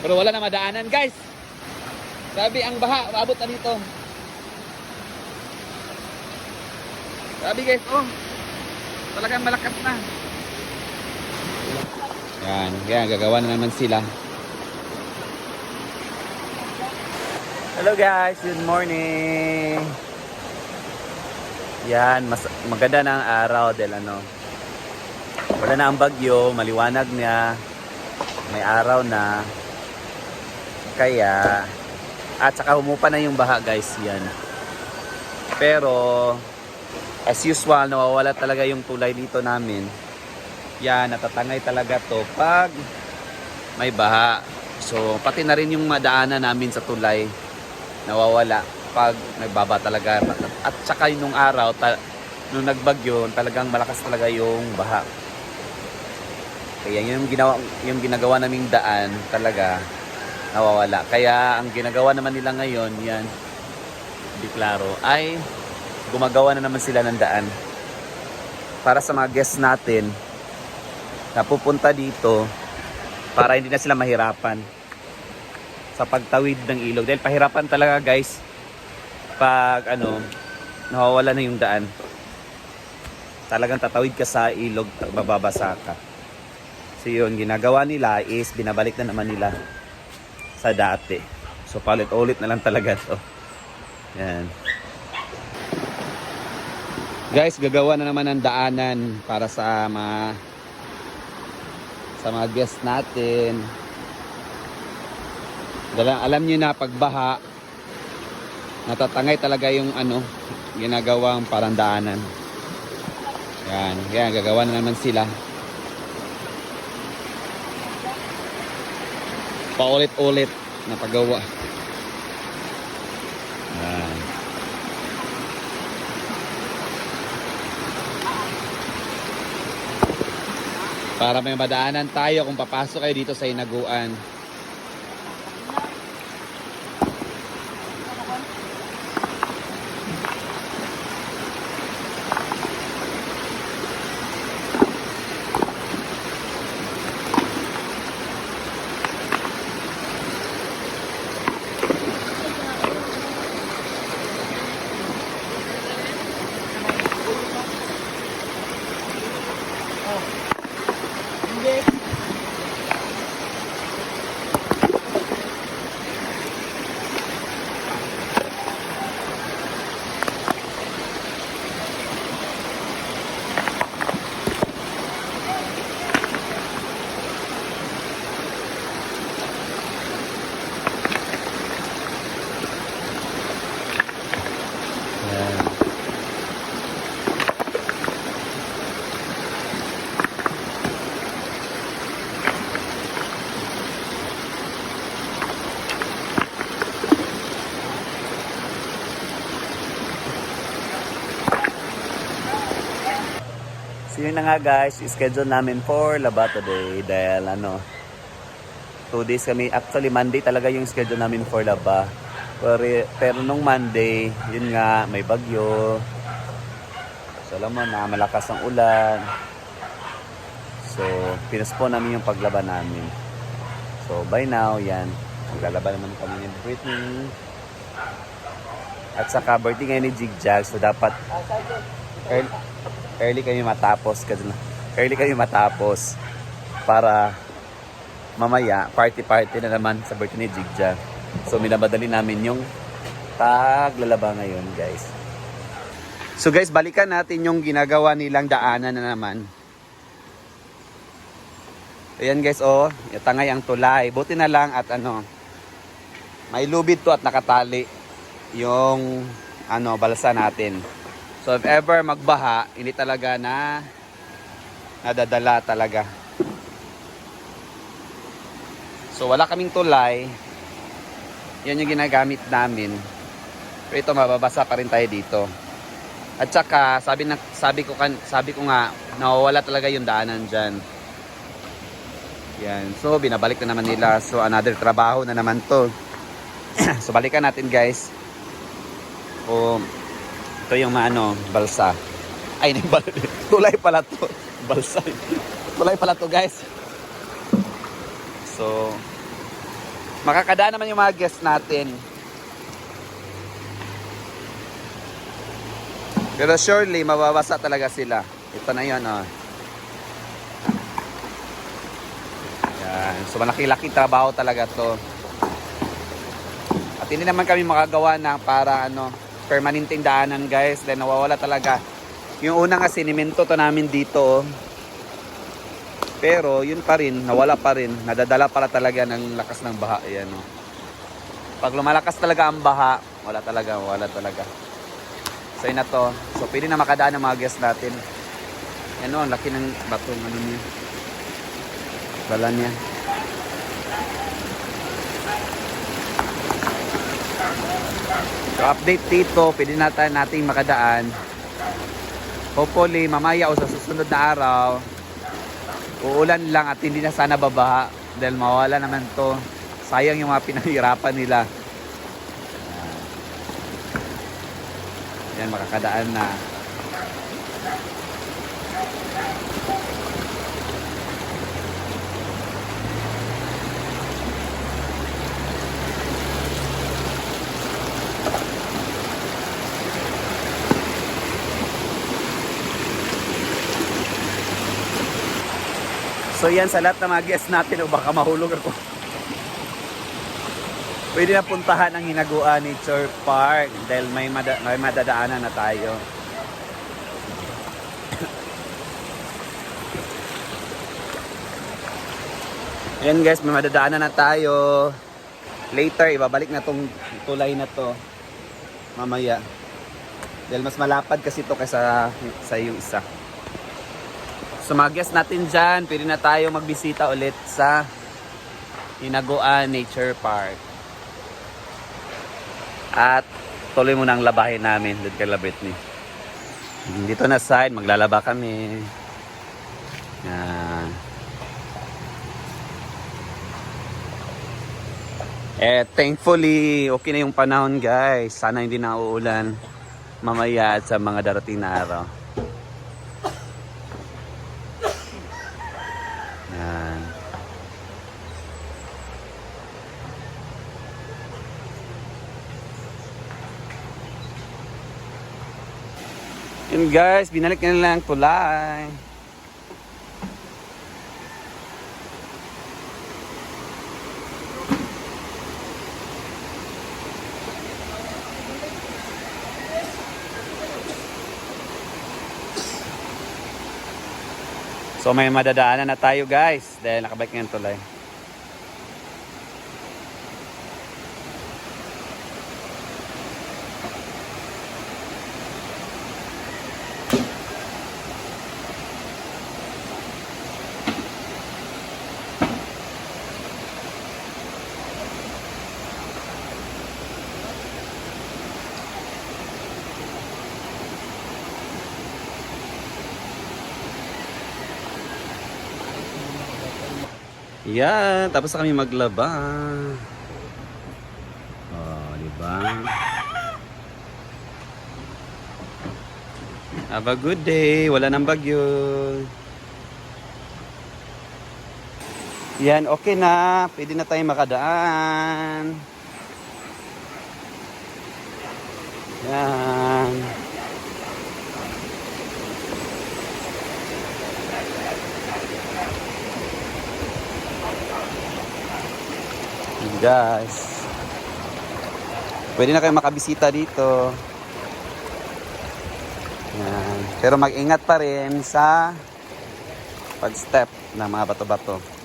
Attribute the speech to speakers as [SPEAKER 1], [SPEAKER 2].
[SPEAKER 1] Pero wala na madaanan guys. Grabe ang baha, maabot na dito. Grabe guys, oh. Talagang malakas na. Yan, yan, gagawa na naman sila. Hello guys, good morning. Yan, mas maganda na araw del ano. Wala na ang bagyo, maliwanag niya. May araw na. Kaya at saka humupa na yung baha guys, yan. Pero as usual, nawawala talaga yung tulay dito namin. Yan, natatangay talaga to pag may baha. So, pati na rin yung madaanan namin sa tulay nawawala pag nagbaba talaga. At saka nung araw, ta- nung nagbagyo, talagang malakas talaga yung baha. Kaya yung ginawa yung ginagawa naming daan talaga nawawala. Kaya ang ginagawa naman nila ngayon, yan, di klaro, ay gumagawa na naman sila ng daan. Para sa mga guests natin na pupunta dito para hindi na sila mahirapan sa pagtawid ng ilog. Dahil pahirapan talaga guys pag ano, nawawala na yung daan. Talagang tatawid ka sa ilog, bababasa ka. So yun, ginagawa nila is binabalik na naman nila sa dati. So palit-ulit na lang talaga to. Yan. Guys, gagawa na naman ng daanan para sa mga sa mga guests natin. Dala, alam niyo na pagbaha natatangay talaga yung ano ginagawang parang daanan. Yan, yan gagawa na naman sila. Paulit-ulit na paggawa. Para may madaanan tayo kung papasok kayo dito sa Inaguan. Yun na nga guys, schedule namin for Laba today dahil ano, two days kami, actually Monday talaga yung schedule namin for Laba. Pero, pero nung Monday, yun nga, may bagyo. So alam mo na, malakas ang ulan. So, pinaspon namin yung paglaba namin. So, by now, yan. Maglalaba naman kami ni Britney. At saka, birthday ngayon ni Jigjag. So, dapat early, early kami matapos. Early kami matapos. Para mamaya, party-party na naman sa birthday ni Jigjag. So, minamadali namin yung taglalaba ngayon, guys. So, guys, balikan natin yung ginagawa nilang daanan na naman. Ayan guys, oh, tangay ang tulay. Buti na lang at ano, may lubid to at nakatali yung ano, balsa natin. So if ever magbaha, hindi talaga na nadadala talaga. So wala kaming tulay. Yan yung ginagamit namin. Pero ito mababasa pa rin tayo dito. At saka sabi na sabi ko kan sabi ko nga nawawala talaga yung daanan diyan. Yan. So, binabalik na naman nila. So, another trabaho na naman to. so, balikan natin guys. O, ito yung maano, balsa. Ay, hindi bal tulay pala to. Balsa. Tulay pala to guys. So, Makakadaan naman yung mga guests natin. Pero surely, mababasa talaga sila. Ito na yun, oh. Yan. So, malaki-laki trabaho talaga to. At hindi naman kami makagawa na para, ano, permanenteng daanan, guys. Dahil nawawala talaga. Yung una nga, sinimento to namin dito, oh. Pero, yun pa rin, nawala pa rin. Nadadala para talaga ng lakas ng baha. Yan, oh. Pag lumalakas talaga ang baha, wala talaga, wala talaga. So yun na to. So pwede na makadaan ng mga guests natin. Yan o, ang laki ng bato ano niya. Bala niya. So update dito, pwede natin nating makadaan. Hopefully, mamaya o sa susunod na araw, uulan lang at hindi na sana babaha dahil mawala naman to. Sayang yung mga pinahirapan nila. Yan, makakadaan na. So yan sa lahat ng mga guests natin o baka mahulog ako. Pwede na puntahan ang Hinaguan Nature Park dahil may, mada- may madadaanan na tayo. Ayan guys, may madadaanan na tayo. Later, ibabalik na tong tulay na to. Mamaya. Dahil mas malapad kasi to kaysa sa yung isa. So mga guests natin dyan, pwede na tayo magbisita ulit sa Hinaguan Nature Park. At tuloy mo nang labahin namin doon kay Labritney. Dito na side, maglalaba kami. Yan. Eh, thankfully, okay na yung panahon guys. Sana hindi na uulan mamaya at sa mga darating na araw. Yun guys, binalik na lang ang tulay. So may madadaanan na tayo guys dahil nakabike yung tulay. Yan, tapos kami maglaba. Oh, di ba? Have a good day. Wala nang bagyo. Yan, okay na. Pwede na tayong makadaan. Yan. Guys. Pwede na kayo makabisita dito. Yan. Pero mag-ingat pa rin sa pag-step ng mga bato-bato.